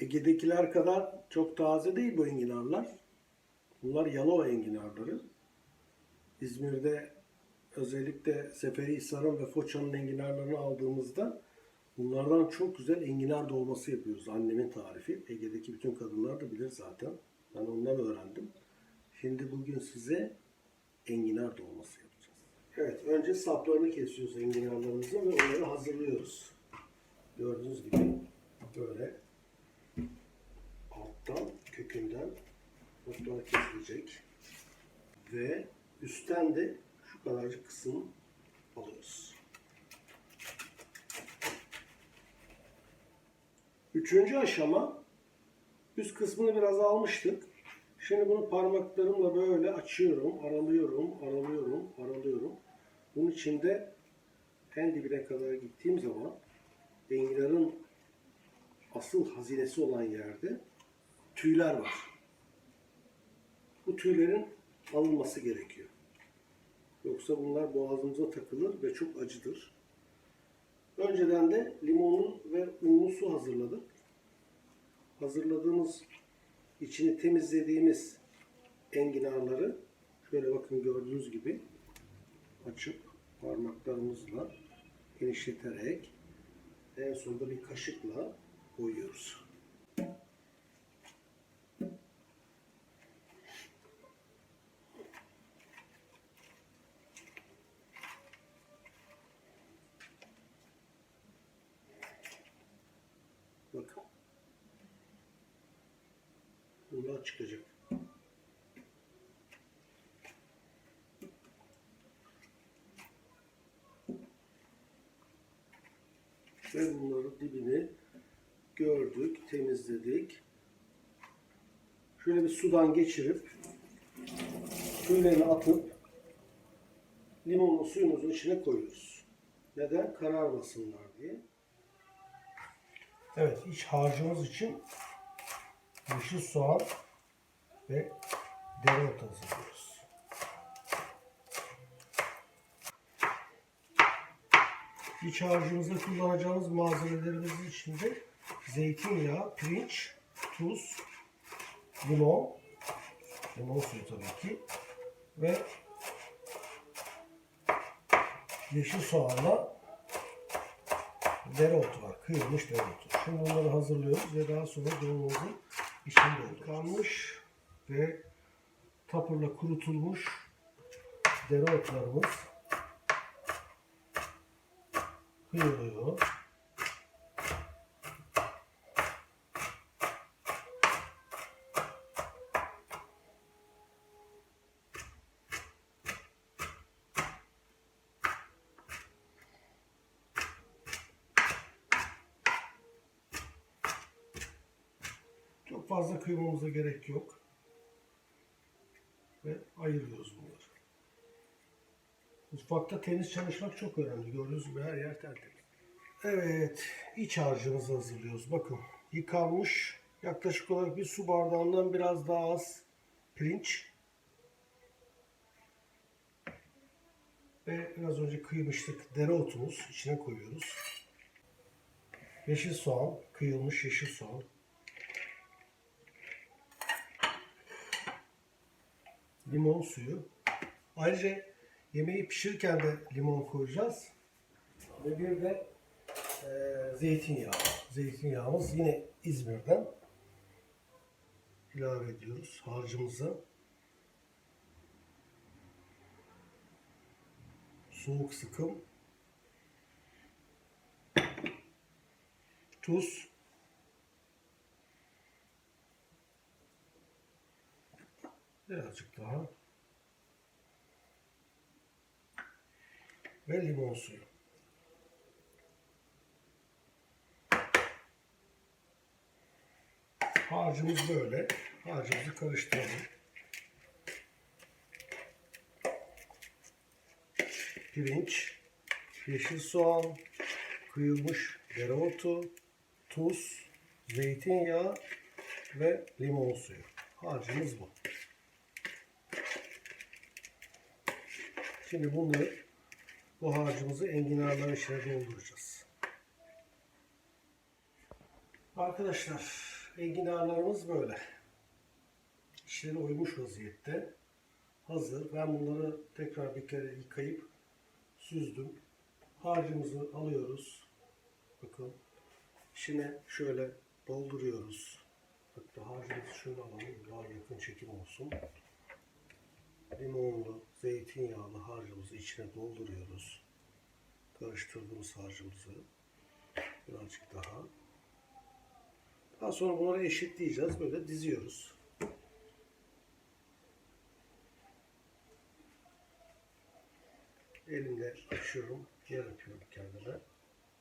Ege'dekiler kadar çok taze değil bu enginarlar. Bunlar Yalova enginarları. İzmir'de özellikle Seferihisar'ın ve Foça'nın enginarlarını aldığımızda bunlardan çok güzel enginar dolması yapıyoruz. Annemin tarifi. Ege'deki bütün kadınlar da bilir zaten. Ben ondan öğrendim. Şimdi bugün size enginar dolması yapacağız. Evet, önce saplarını kesiyoruz enginarlarımızın ve onları hazırlıyoruz. Gördüğünüz gibi böyle alttan, kökünden otlar kesilecek. Ve üstten de şu kadarcık kısım alıyoruz. Üçüncü aşama üst kısmını biraz almıştık. Şimdi bunu parmaklarımla böyle açıyorum, aralıyorum, aralıyorum, aralıyorum. Bunun içinde en dibine kadar gittiğim zaman enginarın asıl hazinesi olan yerde tüyler var. Bu tüylerin alınması gerekiyor. Yoksa bunlar boğazımıza takılır ve çok acıdır. Önceden de limonlu ve unlu su hazırladık. Hazırladığımız, içini temizlediğimiz enginarları şöyle bakın gördüğünüz gibi açıp parmaklarımızla genişleterek en sonunda bir kaşıkla koyuyoruz. Bakın. Çıkacak. Ve bunların dibini gördük, temizledik. Şöyle bir sudan geçirip tüylerini atıp limonlu suyumuzun içine koyuyoruz. Neden? Kararmasınlar diye. Evet, iç harcımız için yeşil soğan ve dereotu hazırlıyoruz. İç harcımızda kullanacağımız malzemelerimizin içinde zeytinyağı, pirinç, tuz, limon, limon suyu tabii ki ve yeşil soğanla dereotu var. Kıyılmış dereotu. Şimdi bunları hazırlıyoruz ve daha sonra dolmamızı içine dolduruyoruz. Kalmış ve tapırla kurutulmuş dereotlarımız kıyılıyor. Çok fazla kıymamıza gerek yok. Ayırıyoruz bunları. Mutfakta temiz çalışmak çok önemli. Gördüğünüz gibi her yer tertemiz. Evet, iç harcımızı hazırlıyoruz. Bakın, yıkanmış yaklaşık olarak bir su bardağından biraz daha az pirinç. Ve biraz önce kıymıştık dereotumuz içine koyuyoruz. Yeşil soğan, kıyılmış yeşil soğan. Limon suyu. Ayrıca yemeği pişirirken de limon koyacağız. Ve bir de e, zeytinyağı. Zeytinyağımız yine İzmir'den ilave ediyoruz harcımıza. Soğuk sıkım. Tuz. Birazcık daha. Ve limon suyu. Harcımız böyle. Harcımızı karıştıralım. Pirinç, yeşil soğan, kıyılmış dereotu, tuz, zeytinyağı ve limon suyu. Harcımız bu. Şimdi bunları bu harcımızı enginarların içine dolduracağız. Arkadaşlar Enginarlarımız böyle. İçleri oymuş vaziyette. Hazır. Ben bunları tekrar bir kere yıkayıp süzdüm. Harcımızı alıyoruz. Bakın. İçine şöyle dolduruyoruz. Hatta harcımızı şöyle alalım. Daha yakın çekim olsun. Zeytinyağlı harcımızı içine dolduruyoruz. Karıştırdığımız harcımızı birazcık daha. Daha sonra bunları eşitleyeceğiz. Böyle diziyoruz. Elimle açıyorum. Yer yapıyorum kendime.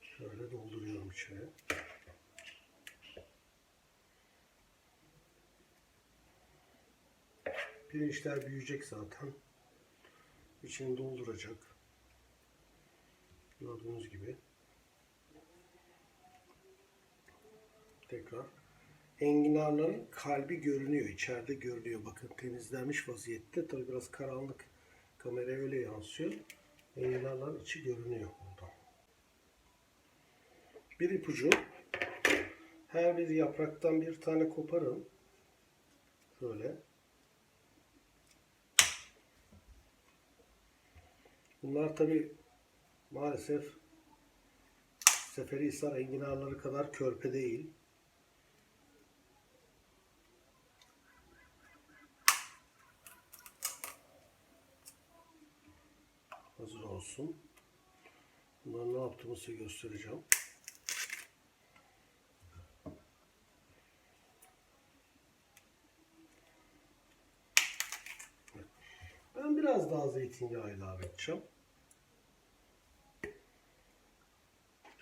Şöyle dolduruyorum içine. Pirinçler büyüyecek zaten. İçini dolduracak. Gördüğünüz gibi. Tekrar. Enginarların kalbi görünüyor. içeride görünüyor. Bakın temizlenmiş vaziyette. Tabi biraz karanlık. Kameraya öyle yansıyor. Enginarların içi görünüyor burada. Bir ipucu. Her bir yapraktan bir tane koparın. Şöyle. Bunlar tabi maalesef Seferihisar enginarları kadar körpe değil. Hazır olsun. Bunları ne yaptığımı size göstereceğim. Ben zeytinyağı ilave edeceğim.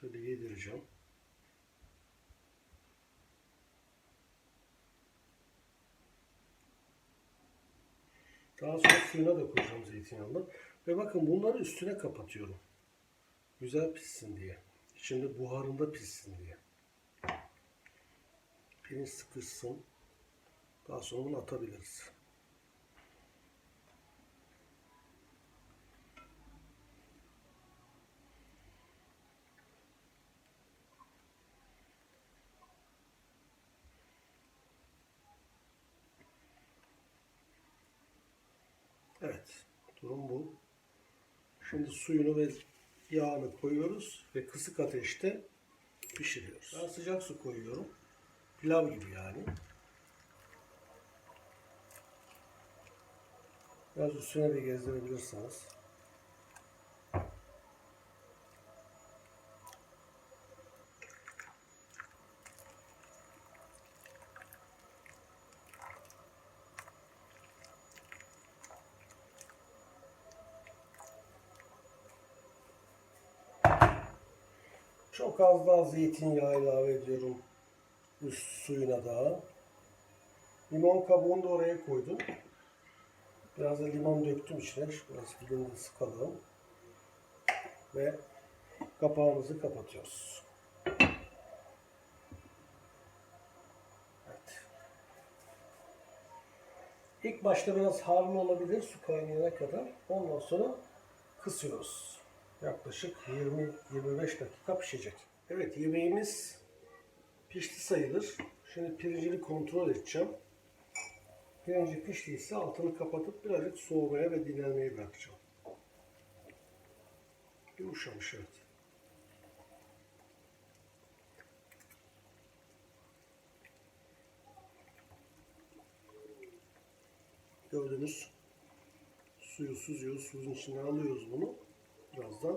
Şöyle yedireceğim. Daha sonra suyuna da koyacağım zeytinyağını. Ve bakın bunları üstüne kapatıyorum. Güzel pişsin diye. İçinde buharında pişsin diye. Pirinç sıkışsın. Daha sonra bunu atabiliriz. Evet. Durum bu. Şimdi suyunu ve yağını koyuyoruz ve kısık ateşte pişiriyoruz. Ben sıcak su koyuyorum. Pilav gibi yani. Biraz üstüne de gezdirebilirsiniz. Çok az daha zeytinyağı ilave ediyorum üst suyuna da. Limon kabuğunu da oraya koydum. Biraz da limon döktüm içine. Biraz dilimini sıkalım. Ve kapağımızı kapatıyoruz. Evet. İlk başta biraz harlı olabilir su kaynayana kadar. Ondan sonra kısıyoruz. Yaklaşık 20-25 dakika pişecek. Evet yemeğimiz pişti sayılır. Şimdi pirincini kontrol edeceğim. Pirinci piştiyse altını kapatıp birazcık soğumaya ve dinlenmeye bırakacağım. Yumuşamış evet. Gördüğünüz suyu süzüyoruz. Suyun içine alıyoruz bunu. Birazdan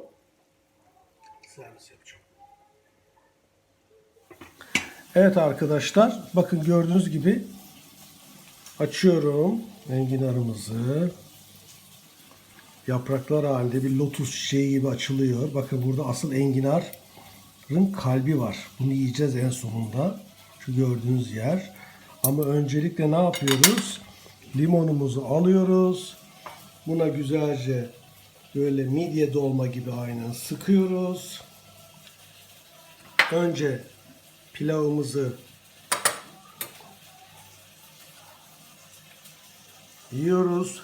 servis yapacağım. Evet arkadaşlar bakın gördüğünüz gibi açıyorum enginarımızı. Yapraklar halinde bir lotus çiçeği gibi açılıyor. Bakın burada asıl enginarın kalbi var. Bunu yiyeceğiz en sonunda. Şu gördüğünüz yer. Ama öncelikle ne yapıyoruz? Limonumuzu alıyoruz. Buna güzelce böyle midye dolma gibi aynen sıkıyoruz. Önce pilavımızı yiyoruz.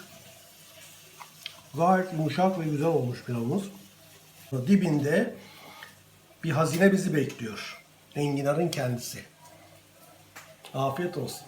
Gayet yumuşak ve güzel olmuş pilavımız. Dibinde bir hazine bizi bekliyor. Enginarın kendisi. Afiyet olsun.